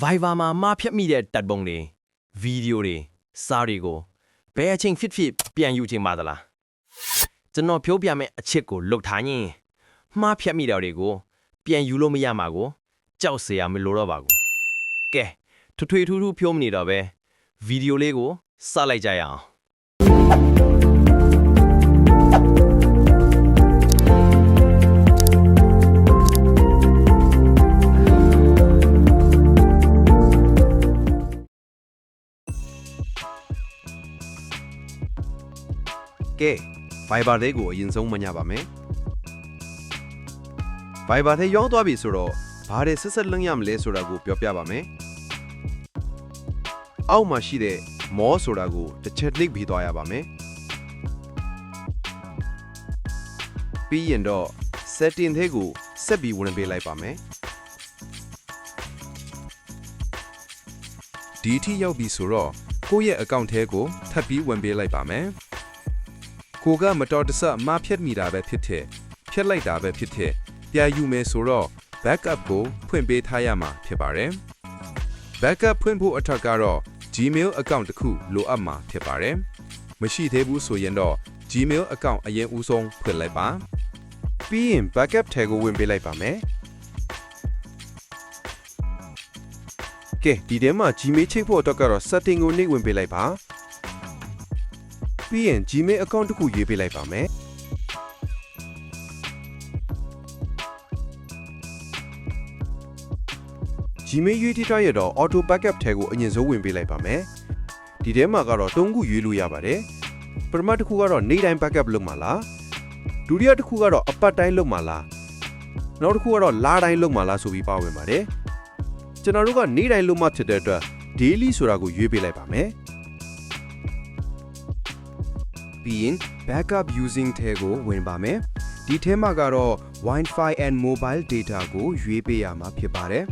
Viber မှာမှားဖြတ်မိတဲ့တပ်ပုံတွေဗီဒီယိုတွေစာတွေကိုဘယ်အချိန်ဖြစ်ဖြစ်ပြန်ယူချိန်ပါသလားကျွန်တော်ပြောပြမယ့်အချက်ကိုလုတ်ထားရင်မှားဖြတ်မိတာတွေကိုပြန်ယူလို့မရမှာကိုကြောက်စရာမလိုတော့ပါဘူးကဲထွထွေထူးထူးပြောမနေတော့ပဲဗီဒီယိုလေးကိုစလိုက်ကြရအောင် ကဲ Viber လေးကိုအရင်ဆုံးမညပါမယ် Viber ထဲရောက်သွားပြီဆိုတော့ဘာတွေဆက်ဆက်လင်းရမလဲဆိုတာကိုပြောပြပါမယ်အောက်မှာရှိတဲ့ more ဆိုတာကိုတစ်ချက် click ပြီးသွားရပါမယ်ပြီးရင်တော့ setting ထဲကိုဆက်ပြီးဝင်ပေးလိုက်ပါမယ်ဒီအထိရောက်ပြီဆိုတော့ကိုယ့်ရဲ့ account ထဲကိုထပ်ပြီးဝင်ပေးလိုက်ပါမယ် ကိုကမတော်တဆမှားဖြတ်မိတာပဲဖြစ်တဲ့ဖြတ်လိုက်တာပဲဖြစ်တဲ့ပြန်ယူမယ်ဆိုတော့ backup ကိုဖွင့်ပေးထားရမှာဖြစ်ပါတယ် backup ဖွင့်ဖို့အထက်ကတော့ Gmail account တစ်ခုလိုအပ်မှာဖြစ်ပါတယ်မရှိသေးဘူးဆိုရင်တော့ Gmail account အရင်ဦးဆုံးဖွင့်လိုက်ပါပြီးရင် backup ထဲကိုဝင်ပေးလိုက်ပါမယ်ကဲဒီထဲမှာ Gmail ချိတ်ဖို့အတွက်ကတော့ setting ကိုနှိပ်ဝင်ပေးလိုက်ပါ ပြီးရင် Gmail account တစ်ခုရွေးပေးလိုက်ပါမယ် Gmail ရွေးထိထားရတော့ auto backup ထဲကိုအရင်ဆုံးဝင်ပေးလိုက်ပါမယ်ဒီထဲမှာကတော့၃ခုရွေးလို့ရပါတယ်ပထမတစ်ခုကတော့နေ့တိုင်း backup လုပ်မှာလားဒုတိယတစ်ခုကတော့အပတ်တိုင်းလုပ်မှာလားနောက်တစ်ခုကတော့လတိုင်းလုပ်မှာလားဆိုပြီးပါဝင်ပါတယ်ကျွန်တော်တို့ကနေ့တိုင်းလုပ်မှဖြစ်တဲ့အတွက် daily ဆိုတာကိုရွေးပေးလိုက်ပါမယ် ပြီးရင် backup using ထဲကိုဝင်ပါမယ်ဒီထဲမှာကတော့ Wi-Fi and mobile data ကိုရွေးပေးရမှာဖြစ်ပါတယ်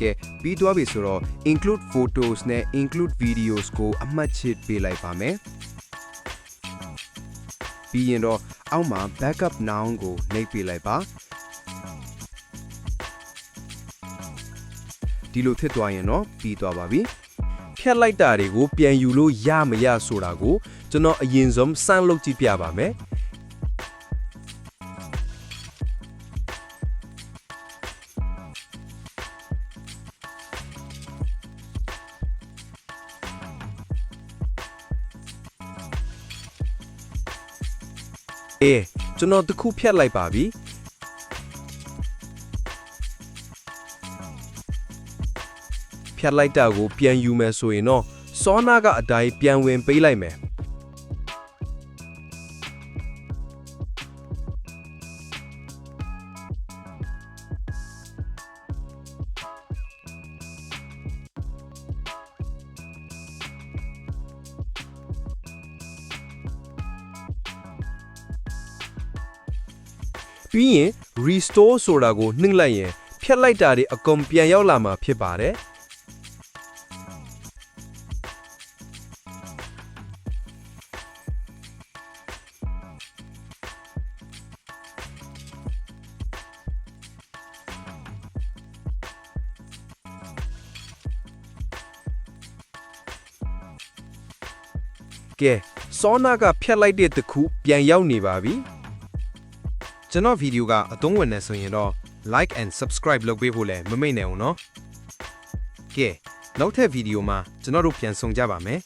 ကဲပြီးသွားပြီဆိုတော့ include photos နဲ့ include videos ကိုအမှတ်ချစ်ပေးလိုက်ပါမယ်ပြီးရင်တော့အောက်မှာ backup now ကိုနှိပ်ပေးလိုက်ပါဒီလိုဖြစ်သွားရင်တော့ပြီးသွားပါပြီ ဖြတ်လိုက်တာတွေကိုပြန်ယူလို့ရမရဆိုတာကိုကျွန်တော်အရင်ဆုံးစမ်းလုပ်ကြည့်ပြပါမယ်အေးကျွန်တော်တစ်ခုဖြတ်လိုက်ပါပြီ ဖြတ်လိုက်တာကိုပြန်ယူမယ်ဆိုရင်တော့စောနာကအတိုင်းပြန်ဝင်ပေးလိုက်မယ်ပြီးရင် restore ဆိုတာကိုနှိမ့်လိုက်ရင်ဖြတ်လိုက်တာတွေအကုန်ပြန်ရောက်လာမှာဖြစ်ပါတယ် ကဲစောနာကဖြတ်လိုက်တဲ့တစ်ခုပြန်ရောက်နေပါပြီကျွန်တော်ဗီဒီယိုကအသုံးဝင်နေဆိုရင်တော့ like and subscribe လုပ်ပေးဖို့လည်းမမေ့နဲ့အောင်နော်ကဲနောက်ထပ်ဗီဒီယိုမှာကျွန်တော်တို့ပြန်ဆုံကြပါမယ်